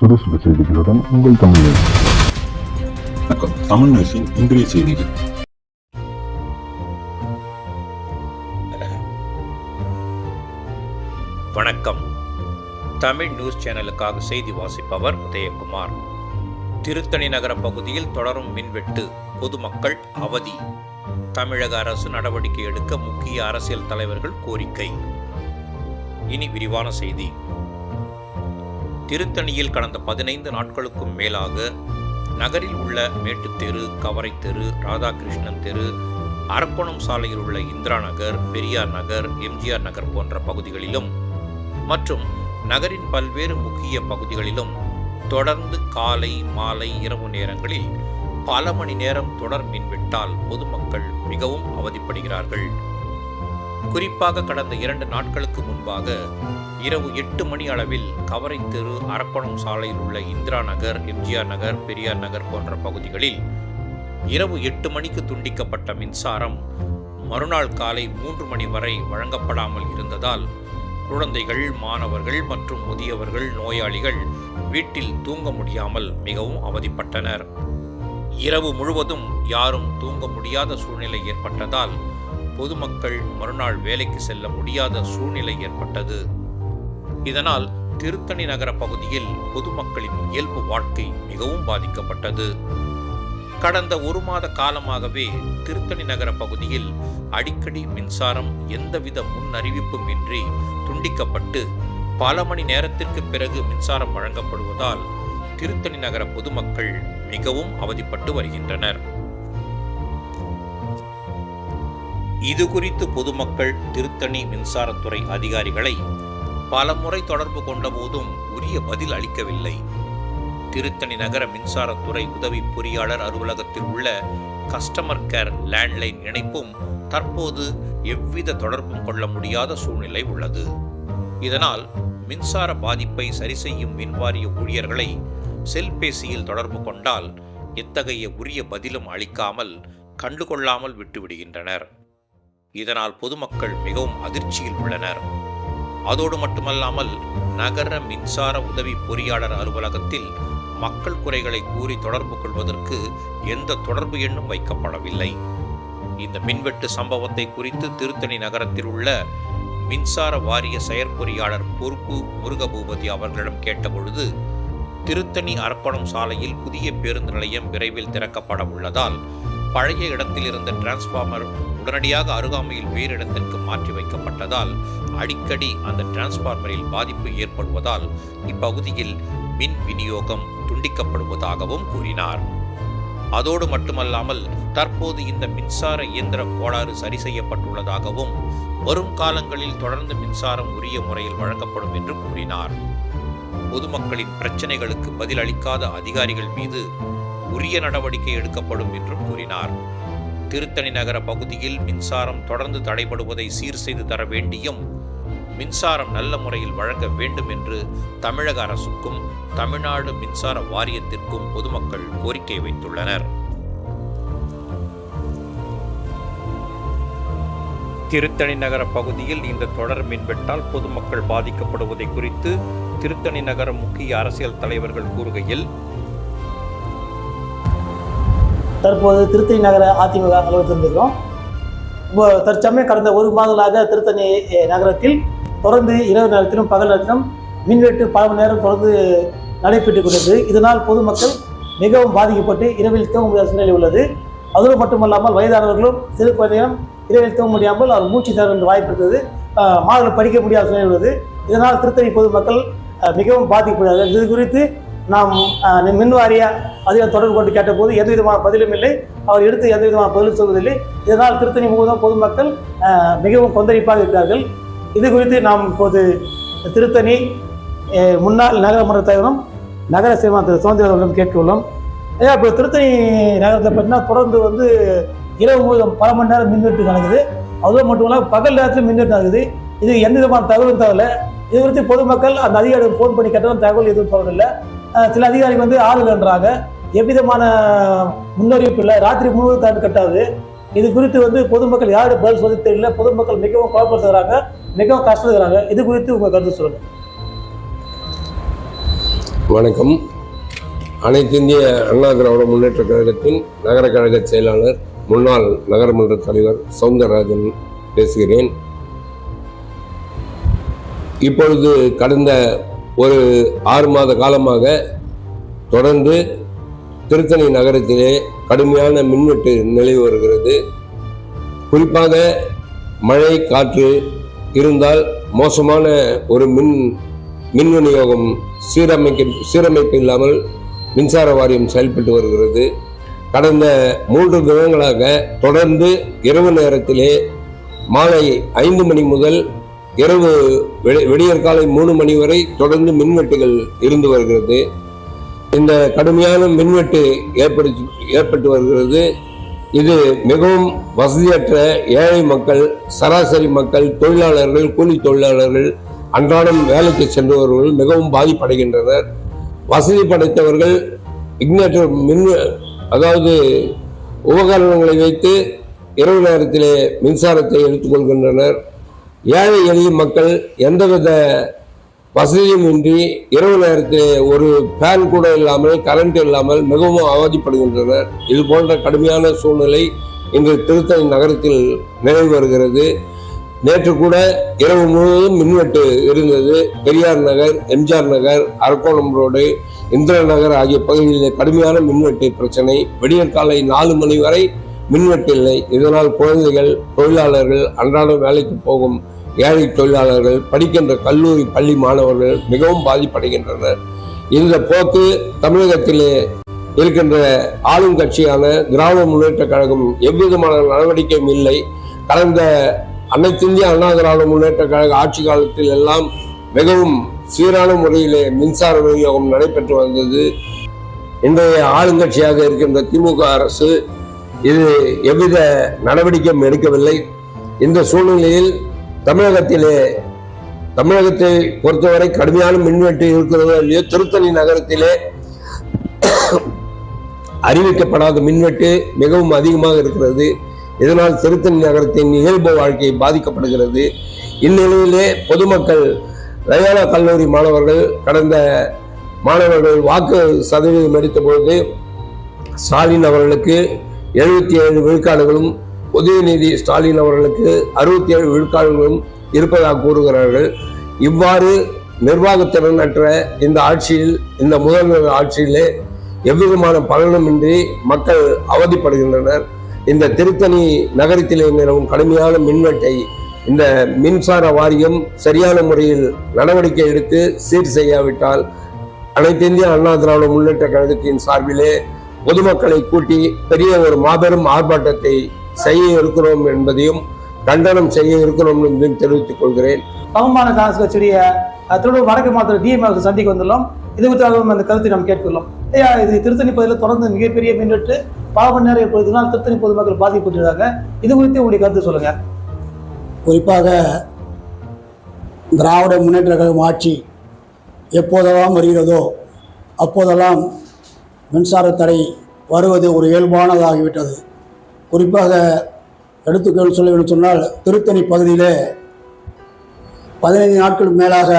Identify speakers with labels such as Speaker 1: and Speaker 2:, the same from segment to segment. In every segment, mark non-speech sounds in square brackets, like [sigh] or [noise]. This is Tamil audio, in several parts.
Speaker 1: சுறுசுறு செய்திகளுடன் உங்கள் தமிழ்
Speaker 2: வணக்கம். தமிழ் நியூஸின் இன்றைய செய்திகள்
Speaker 3: வணக்கம். தமிழ் நியூஸ் சேனலுக்காக செய்தி வாசிப்பவர் உதயகுமார். திருத்தணி நகர பகுதியில் தொடரும் மின்வெட்டு பொதுமக்கள் அவதி. தமிழக அரசு நடவடிக்கை எடுக்க முக்கிய அரசியல் தலைவர்கள் கோரிக்கை. இனி விரிவான செய்தி. திருத்தணியில் கடந்த பதினைந்து நாட்களுக்கும் மேலாக நகரில் உள்ள மேட்டுத்தெரு கவரை தெரு ராதாகிருஷ்ணன் தெரு அரக்கோணம் சாலையில் உள்ள இந்திரா நகர் பெரியார் நகர் எம்ஜிஆர் நகர் போன்ற பகுதிகளிலும் மற்றும் நகரின் பல்வேறு முக்கிய பகுதிகளிலும் தொடர்ந்து காலை மாலை இரவு நேரங்களில் பல மணி நேரம் தொடர் மின்வெட்டால் பொதுமக்கள் மிகவும் அவதிப்படுகிறார்கள். குறிப்பாக கடந்த இரண்டு நாட்களுக்கு முன்பாக இரவு எட்டு மணி அளவில் கவரை தெரு அரப்பணம் சாலையில் உள்ள இந்திரா நகர் எம்ஜிஆர் நகர் பெரியார் நகர் போன்ற பகுதிகளில் இரவு எட்டு மணிக்கு துண்டிக்கப்பட்ட மின்சாரம் மறுநாள் காலை மூன்று மணி வரை வழங்கப்படாமல் இருந்ததால் குழந்தைகள் மாணவர்கள் மற்றும் முதியவர்கள் நோயாளிகள் வீட்டில் தூங்க முடியாமல் மிகவும் அவதிப்பட்டனர். இரவு முழுவதும் யாரும் தூங்க முடியாத சூழ்நிலை ஏற்பட்டதால் பொதுமக்கள் மறுநாள் வேலைக்கு செல்ல முடியாத சூழ்நிலை ஏற்பட்டது. இதனால் திருத்தணி நகர பகுதியில் பொதுமக்களின் இயல்பு வாழ்க்கை மிகவும் பாதிக்கப்பட்டது. கடந்த ஒரு மாத காலமாகவே திருத்தணி நகர பகுதியில் அடிக்கடி மின்சாரம் எந்தவித முன் அறிவிப்பும் இன்றி துண்டிக்கப்பட்டு பல மணி நேரத்திற்கு பிறகு மின்சாரம் வழங்கப்படுவதால் திருத்தணி நகர பொதுமக்கள் மிகவும் அவதிப்பட்டு வருகின்றனர். இது குறித்து பொதுமக்கள் திருத்தணி மின்சாரத்துறை அதிகாரிகளை பலமுறை தொடர்பு கொண்ட போதும் உரிய பதில் அளிக்கவில்லை. திருத்தணி நகர மின்சாரத்துறை உதவி பொறியாளர் அலுவலகத்தில் உள்ள கஸ்டமர் கேர் லேண்ட்லைன் இணைப்பும் தற்போது எவ்வித தொடர்பும் கொள்ள முடியாத சூழ்நிலை உள்ளது. இதனால் மின்சார பாதிப்பை சரி செய்யும் மின்வாரிய ஊழியர்களை செல்பேசியில் தொடர்பு கொண்டால் எத்தகைய உரிய பதிலும் அளிக்காமல் கண்டுகொள்ளாமல் விட்டுவிடுகின்றனர். இதனால் பொதுமக்கள் மிகவும் அதிர்ச்சியில் உள்ளனர். அதோடு மட்டுமல்லாமல் நகர மின்சார உதவி பொறியாளர் அலுவலகத்தில் மக்கள் குறைகளை கூறி தொடர்பு கொள்வதற்கு எந்த தொடர்பு எண்ணும் வைக்கப்படவில்லை. இந்த மின்வெட்டு சம்பவத்தை குறித்து திருத்தணி நகரத்தில் உள்ள மின்சார வாரிய செயற்பொறியாளர் பொறுப்பு முருகபூபதி அவர்களிடம் கேட்டபொழுது திருத்தணி அர்ப்பணம் சாலையில் புதிய பேருந்து நிலையம் விரைவில் திறக்கப்பட உள்ளதால் பழைய இடத்தில் இருந்த டிரான்ஸ்ஃபார்மர் உடனடியாக அருகாமையில் வேறு இடத்திற்கு மாற்றி வைக்கப்பட்டதால் அடிக்கடி அந்த டிரான்ஸ்பார்மரில் பாதிப்பு ஏற்படுவதால் இப்பகுதியில் மின் விநியோகம் துண்டிக்கப்படுவதாகவும் கூறினார். அதோடு மட்டுமல்லாமல் தற்போது இந்த மின்சார இயந்திர கோளாறு சரி செய்யப்பட்டுள்ளதாகவும் வரும் காலங்களில் தொடர்ந்து மின்சாரம் உரிய முறையில் வழங்கப்படும் என்று கூறினார். பொதுமக்களின் பிரச்சனைகளுக்கு பதிலளிக்காத அதிகாரிகள் மீது உரிய நடவடிக்கை எடுக்கப்படும் என்றும் கூறினார். திருத்தணி நகர பகுதியில் மின்சாரம் தொடர்ந்து தடைபடுவதை சீர் செய்து தர வேண்டியும் மின்சாரம் நல்ல முறையில் வழங்க வேண்டும் என்று தமிழக அரசுக்கும் தமிழ்நாடு மின்சார வாரியத்திற்கும் பொதுமக்கள் கோரிக்கை வைத்துள்ளனர். திருத்தணி நகர பகுதியில் இந்த தொடர் மின்வெட்டால் பொதுமக்கள் பாதிக்கப்படுவதை குறித்து திருத்தணி நகர முக்கிய அரசியல் தலைவர்கள் கூறுகையில்
Speaker 4: தற்போது திருத்தணி நகர அதிமுக அலுவலகத்தில் இருந்திருக்கிறோம் இப்போ தற்சமயம் கடந்த ஒரு மாதங்களாக திருத்தணி நகரத்தில் தொடர்ந்து இரவு நேரத்திலும் பகல் நேரத்திலும் மின்வெட்டு பல மணி நேரம் தொடர்ந்து நடைபெற்றுக் கொண்டது இதனால் பொதுமக்கள் மிகவும் பாதிக்கப்பட்டு இரவில் தூங்க முடியாத சூழ்நிலை உள்ளது. அதோடு மட்டுமல்லாமல் வயதானவர்களும் சிறு குழந்தைகளும் இரவில் தூங்க முடியாமல் அவர் மூச்சு தர வாய்ப்பு இருந்தது. மாணவர்கள் படிக்க முடியாத சூழ்நிலை உள்ளது. இதனால் திருத்தணி பொதுமக்கள் மிகவும் பாதிக்கப்படுகிறார்கள். இது குறித்து நாம் மின்வாரிய அதிகம் அதிகாரி தொடர்பு கொண்டு கேட்டபோது எந்த விதமான பதிலும் இல்லை. அவர் எடுத்து எந்த விதமான பதிலும் சொல்வதில்லை. இதனால் திருத்தணி முழுவதும் பொதுமக்கள் மிகவும் கொந்தளிப்பாக இருக்கிறார்கள். இது குறித்து நாம் இப்போது திருத்தணி முன்னாள் நகரமன்ற தலைவரும் நகர சேவா திரு சுதந்திரம் கேட்க உள்ளோம் ஐயா இப்போ திருத்தணி நகரத்தை பார்த்தீங்கன்னா தொடர்ந்து வந்து இரவு முழுவதும் பல மணி நேரம் மின்வெட்டு நடக்குது. அதுவும் மட்டும் இல்லாமல் பகல் நேரத்தில் மின்வெட்டு நடக்குது. இது எந்த விதமான தகவலும் தகவல இது குறித்து பொதுமக்கள் அந்த அதிகாரிகள் ஃபோன் பண்ணி கேட்டாலும் தகவல் எதுவும் சொல்லவில்லை சில அதிகாரிகள் வந்து ஆளுநர்ன்றாங்க எவ்விதமான முன்னறிவிப்பு இல்லை. ராத்திரி முழுவதும் கரண்ட் கட்டாது. இது குறித்து வந்து பொதுமக்கள் யாரும் பதில் சொல்ல தெரியல. பொதுமக்கள் மிகவும் கோபப்படுத்துகிறாங்க. மிகவும் கஷ்டப்படுறாங்க இது குறித்து உங்கள் கருத்து சொல்லுங்கள்.
Speaker 5: வணக்கம். அனைத்து இந்திய அண்ணா திராவிட முன்னேற்ற கழகத்தின் நகர கழக செயலாளர் முன்னாள் நகரமன்ற தலைவர் சவுந்தரராஜன் பேசுகிறேன். இப்பொழுது கடந்த ஒரு ஆறு மாத காலமாக தொடர்ந்து திருத்தணி நகரத்திலே கடுமையான மின்வெட்டு நிலவி வருகிறது. குறிப்பாக மழை காற்று இருந்தால் மோசமான ஒரு மின் மின் விநியோகம் சீரமைக்க சீரமைப்பு இல்லாமல் மின்சார வாரியம் செயல்பட்டு வருகிறது. கடந்த மூன்று தினங்களாக தொடர்ந்து இரவு நேரத்திலே மாலை ஐந்து மணி முதல் இரவு வெ- விடியற் காலை மூணு மணி வரை தொடர்ந்து மின்வெட்டுகள் இருந்து வருகிறது. இந்த கடுமையான மின்வெட்டு ஏற்படுத்தி ஏற்பட்டு வருகிறது. இது மிகவும் வசதியற்ற ஏழை மக்கள் சராசரி மக்கள் தொழிலாளர்கள் கூலி தொழிலாளர்கள் அன்றாடம் வேலைக்கு சென்றவர்கள் மிகவும் பாதிப்படைகின்றனர். வசதி படைத்தவர்கள் இக்னேட்டர் மின் அதாவது உபகரணங்களை வைத்து இரவு நேரத்திலே மின்சாரத்தை எடுத்துக்கொள்கின்றனர். ஏழை எளிய மக்கள் எந்தவித வசதியும் இன்றி இரவு நேரத்தில் ஒரு ஃபேன் கூட இல்லாமல் கரண்ட் இல்லாமல் மிகவும் அவதிப்படுகின்றனர். இது போன்ற கடுமையான சூழ்நிலை இன்று திருத்தணி நகரத்தில் நிலவி வருகிறது. நேற்று கூட இரவு முழுவதும் மின்வெட்டு இருந்தது. பெரியார் நகர் எம்ஜிஆர் நகர் அரக்கோணம் ரோடு இந்திரா நகர் ஆகிய பகுதிகளில் கடுமையான மின்வெட்டு பிரச்சனை. விடியற்காலை நாலு மணி வரை மின்வெட்டு இல்லை இதனால் குழந்தைகள் தொழிலாளர்கள் அன்றாடம் வேலைக்கு போகும் ஏழை தொழிலாளர்கள் படிக்கின்ற கல்லூரி பள்ளி மாணவர்கள் மிகவும் பாதிப்படைகின்றனர். இந்த போக்கு தமிழகத்திலே இருக்கின்ற ஆளும் கட்சியான திராவிட முன்னேற்ற கழகம் எவ்விதமான நடவடிக்கையும் இல்லை. கடந்த அனைத்திந்திய அண்ணா திராவிட முன்னேற்ற கழக ஆட்சி காலத்தில் எல்லாம் மிகவும் சீரான முறையிலே மின்சார விநியோகம் நடைபெற்று வந்தது. இன்றைய ஆளுங்கட்சியாக இருக்கின்ற திமுக அரசு இது எவ்வித நடவடிக்கையும் எடுக்கவில்லை. இந்த சூழ்நிலையில் தமிழகத்திலே தமிழகத்தை பொறுத்தவரை கடுமையான மின்வெட்டு இருக்கிறதோ இல்லையோ திருத்தணி நகரத்திலே அறிவிக்கப்படாத மின்வெட்டு மிகவும் அதிகமாக இருக்கிறது. இதனால் திருத்தணி நகரத்தின் இயல்பு வாழ்க்கை பாதிக்கப்படுகிறது. இந்நிலையிலே பொதுமக்கள் லயோலா கல்லூரி மாணவர்கள் கடந்த மாணவர்கள் வாக்கு சதவீதம் எடுத்தபொழுது ஸ்டாலின் அவர்களுக்கு எழுபத்தி ஏழு விழுக்காடுகளும் உதயநிதி ஸ்டாலின் அவர்களுக்கு அறுபத்தி ஏழு விழுக்காடுகளும் இருப்பதாக கூறுகிறார்கள். இவ்வாறு நிர்வாகத்திறனற்ற இந்த ஆட்சியில் இந்த முதல்வர் ஆட்சியிலே எவ்விதமான பலனுமின்றி மக்கள் அவதிப்படுகின்றனர். இந்த திருத்தணி நகரத்திலே நிலவும் கடுமையான மின்வெட்டை இந்த மின்சார வாரியம் சரியான முறையில் நடவடிக்கை எடுத்து சீர் செய்யாவிட்டால் அனைத்து இந்திய அண்ணா திராவிட முன்னேற்ற கழகத்தின் சார்பிலே பொதுமக்களை கூட்டி பெரிய ஒரு மாபெரும் ஆர்ப்பாட்டத்தை செய்ய இருக்கிறோம் என்பதையும் கண்டனம் செய்ய இருக்கிறோம் என்றும் தெரிவித்துக் கொள்கிறேன்.
Speaker 4: சமமான காங்கிரஸ் கட்சியுடைய திருவள்ளூர் வடக்கு மாவட்ட டிஎம் சந்திக்க வந்துள்ளோம். இது குறித்தாகவும் அந்த கருத்தை நாம் கேட்கிறோம் ஐயா இது திருத்தணி பகுதியில் தொடர்ந்து மிகப்பெரிய மின்வெட்டு பல மணி நேரம் ஏற்படுத்தினால் திருத்தணி பொதுமக்கள் பாதிக்கப்பட்டிருக்காங்க. இது குறித்து உங்களுடைய கருத்து சொல்லுங்க.
Speaker 6: குறிப்பாக திராவிட முன்னேற்ற கழகம் ஆட்சி எப்போதெல்லாம் வருகிறதோ அப்போதெல்லாம் மின்சார தடை வருவது ஒரு இயல்பானதாகிவிட்டது. குறிப்பாக எடுத்துக்கொள் சொல்ல வேண்டும் சொன்னால் திருத்தணி பகுதியிலே பதினைந்து நாட்களுக்கு மேலாக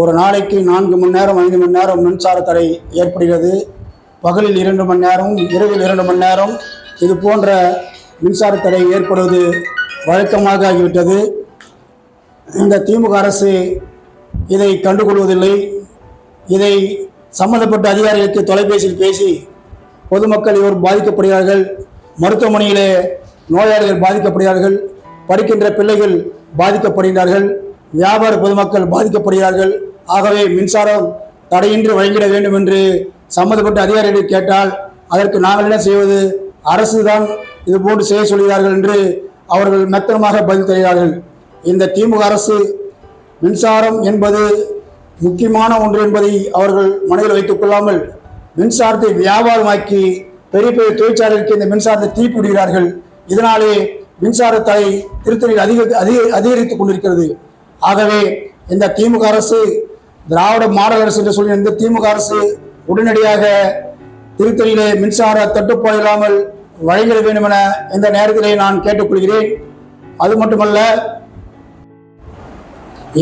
Speaker 6: ஒரு நாளைக்கு நான்கு மணி நேரம் ஐந்து மணி நேரம் மின்சார தடை ஏற்படுகிறது. பகலில் இரண்டு மணி நேரம் இரவில் இரண்டு மணி நேரம் இது போன்ற மின்சார தடை ஏற்படுவது வழக்கமாக ஆகிவிட்டது. இந்த திமுக அரசு இதை கண்டுகொள்வதில்லை. இதை சம்பந்தப்பட்ட அதிகாரிகளுக்கு தொலைபேசியில் பேசி பொதுமக்கள் இவர் பாதிக்கப்படுகிறார்கள் மருத்துவமனையிலே நோயாளிகள் பாதிக்கப்படுகிறார்கள் படிக்கின்ற பிள்ளைகள் பாதிக்கப்படுகிறார்கள் வியாபார பொதுமக்கள் பாதிக்கப்படுகிறார்கள். ஆகவே மின்சாரம் தடையின்றி வழங்கிட வேண்டும் என்று சம்பந்தப்பட்ட அதிகாரிகள் கேட்டால் அதற்கு நாங்கள் என்ன செய்வது? அரசு தான் இது போன்று செய்ய சொல்கிறார்கள் என்று அவர்கள் மெத்தனமாக பதில் தருகிறார்கள். இந்த திமுக அரசு மின்சாரம் என்பது முக்கியமான ஒன்று என்பதை அவர்கள் மனதில் வைத்துக் கொள்ளாமல் மின்சாரத்தை வியாபாரமாக்கி பெரிய பெரிய தொழிற்சாலைகளுக்கு இந்த மின்சாரத்தை தீப்பிடுகிறார்கள் இதனாலே மின்சாரத்தை திருத்தணியில் அதிக அதிக அதிகரித்துக் கொண்டிருக்கிறது. ஆகவே இந்த திமுக அரசு திராவிட மாடல் அரசு என்று சொல்லி இந்த திமுக அரசு உடனடியாக திருத்தணியிலே மின்சார தட்டுப்பாடு இல்லாமல் வழங்கிட வேண்டும் என இந்த நேரத்திலே நான் கேட்டுக்கொள்கிறேன். அது மட்டுமல்ல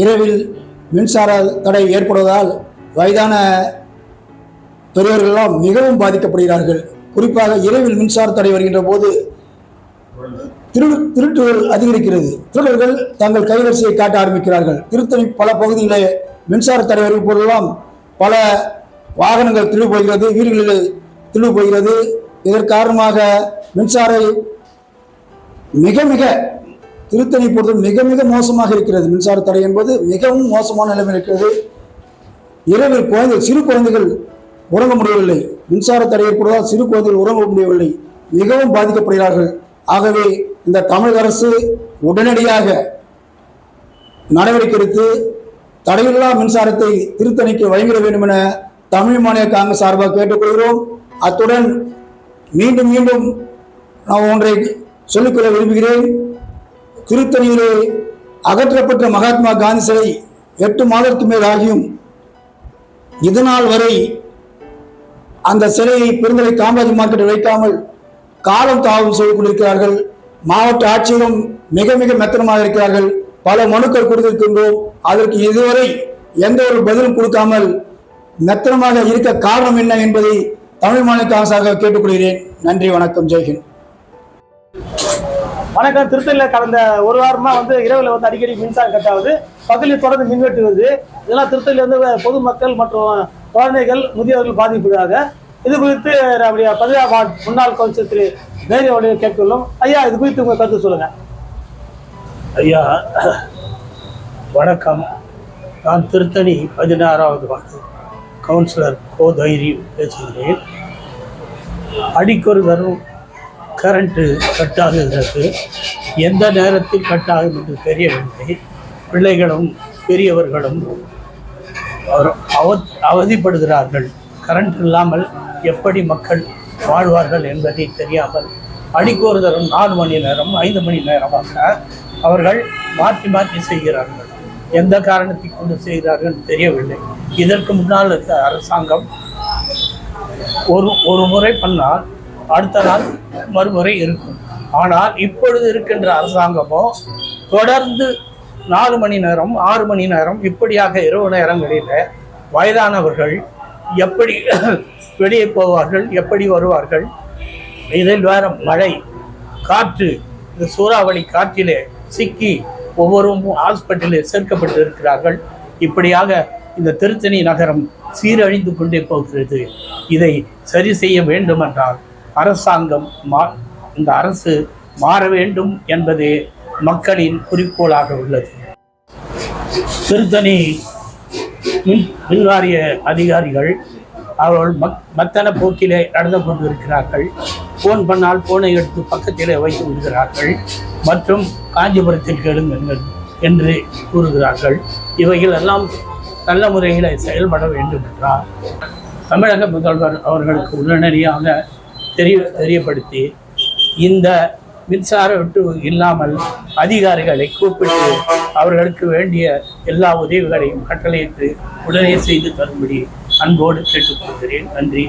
Speaker 6: இரவில் மின்சார தடை ஏற்படுவதால் வயதான பெரியவர்களெல்லாம் மிகவும் பாதிக்கப்படுகிறார்கள். குறிப்பாக இரவில் மின்சார தடை வருகின்ற போது திரு திருட்டுகள் அதிகரிக்கிறது. திருடர்கள் தங்கள் கைவரிசையை காட்ட ஆரம்பிக்கிறார்கள். திருத்தணி பல பகுதிகளில் மின்சார தடை வரும் போதெல்லாம் பல வாகனங்கள் திருடு போகிறது வீடுகளில் திருடு போகிறது. இதன் காரணமாக மின்சார மிக மிக திருத்தணி பொறுத்து மிக மிக மோசமாக இருக்கிறது. மின்சார தடை என்பது மிகவும் மோசமான நிலைமை இருக்கிறது. இரவில் குழந்தை சிறு குழந்தைகள் உறங்க முடியவில்லை. மின்சார தடை ஏற்படுவதால் சிறு குழந்தைகள் உறங்க முடியவில்லை. மிகவும் பாதிக்கப்படுகிறார்கள். ஆகவே இந்த தமிழக அரசு உடனடியாக நடவடிக்கை எடுத்து தடையில்லா மின்சாரத்தை திருத்தணிக்கு வழங்கிட வேண்டும் என தமிழ் மாநில காங்கிரஸ் சார்பாக கேட்டுக்கொள்கிறோம். அத்துடன் மீண்டும் மீண்டும் நான் ஒன்றை சொல்லிக்கொள்ள விரும்புகிறேன். திருத்தணியிலே அகற்றப்பட்ட மகாத்மா காந்தி சிலை எட்டு மாதத்துக்கு மேல் ஆகியும் இதனால் வரை அந்த சிலையை பெருந்தலை காமராஜ் மார்க்கெட்டில் வைக்காமல் காலம் தாவம் செய்து கொண்டிருக்கிறார்கள். மாவட்ட ஆட்சியரும் மிக மிக மெத்தனமாக இருக்கிறார்கள். பல மனுக்கள் கொடுத்திருக்கின்றோம். அதற்கு இதுவரை எந்த ஒரு பதிலும் கொடுக்காமல் மெத்தனமாக இருக்க காரணம் என்ன என்பதை தமிழ் மாநில காங்கிரஸாக கேட்டுக்கொள்கிறேன். நன்றி வணக்கம். ஜெய்ஹிந்த்.
Speaker 4: வணக்கம். திருத்தணியில் கடந்த ஒரு வாரமாக வந்து இரவில் வந்து அடிக்கடி மின்சாரம் கட் ஆகுது பகலில் தொடர்ந்து மின்வெட்டு வருது இதெல்லாம் திருத்தணியிலிருந்து பொதுமக்கள் மற்றும் குழந்தைகள் முதியவர்கள் பாதிக்கப்படுகிறாங்க இது குறித்து நம்முடைய பதினாறு வார்டு முன்னாள் கவுன்சிலர் திரு மேரியோடைய கேட்கொள்ளும் ஐயா இது குறித்து உங்கள் கருத்து சொல்லுங்க.
Speaker 7: ஐயா வணக்கம். நான் திருத்தணி பதினாறாவது வார்டு கவுன்சிலர் கோ தைரியம் பேசுகிறேன். அடிக்கொரு தரும் கரண்ட்டு கட் ஆகுகிறது எந்த நேரத்தில் கட் ஆகும் என்று தெரியவில்லை. பிள்ளைகளும் பெரியவர்களும் அவ அவதிப்படுகிறார்கள். கரண்ட் இல்லாமல் எப்படி மக்கள் வாழ்வார்கள் என்பதை தெரியாமல் அடிக்கொரு தரம் நாலு மணி நேரம் ஐந்து மணி நேரமாக அவர்கள் மாற்றி மாற்றி செய்கிறார்கள். எந்த காரணத்தை கொண்டு செய்கிறார்கள் தெரியவில்லை. இதற்கு முன்னால் இருக்க அரசாங்கம் ஒரு ஒரு முறை பண்ணால் அடுத்த நாள் மறுமுறை இருக்கும். ஆனால் இப்பொழுது இருக்கின்ற அரசாங்கமோ தொடர்ந்து நாலு மணி நேரம் ஆறு மணி நேரம் இப்படியாக இரவு நேரங்களில் வயதானவர்கள் எப்படி [coughs] வெளியே போவார்கள் எப்படி வருவார்கள்? இதில் வேற மழை காற்று இந்த சூறாவளி காற்றிலே சிக்கி ஒவ்வொருவரும் ஹாஸ்பிட்டலில் சேர்க்கப்பட்டு இருக்கிறார்கள் இப்படியாக இந்த திருத்தணி நகரம் சீரழிந்து கொண்டே போகிறது. இதை சரி செய்ய வேண்டுமென்றால் அரசாங்கம் மா இந்த அரசு மாற வேண்டும் என்பதே மக்களின் குறிக்கோளாக உள்ளது. திருத்தணி மின் மின்வாரிய அதிகாரிகள் அவர்கள் மக் மத்தன போக்கிலே நடந்து கொண்டிருக்கிறார்கள். ஃபோன் பண்ணால் ஃபோனை எடுத்து பக்கத்திலே வைத்து விடுகிறார்கள். மற்றும் காஞ்சிபுரத்தில் கேளுங்கள் என்று கூறுகிறார்கள். இவைகள் எல்லாம் நல்ல முறையில் செயல்பட வேண்டும் என்றால் தமிழக முதல்வர் அவர்களுக்கு உடனடியாக தெரிய தெரியப்படுத்தி இந்த மின்சார வெட்டு இல்லாமல் அதிகாரிகளை கூப்பிட்டு அவர்களுக்கு வேண்டிய எல்லா உதவிகளையும் கட்டளையிட்டு உடனே செய்து தரும்படி அன்போடு கேட்டுக்கொள்கிறேன். நன்றி.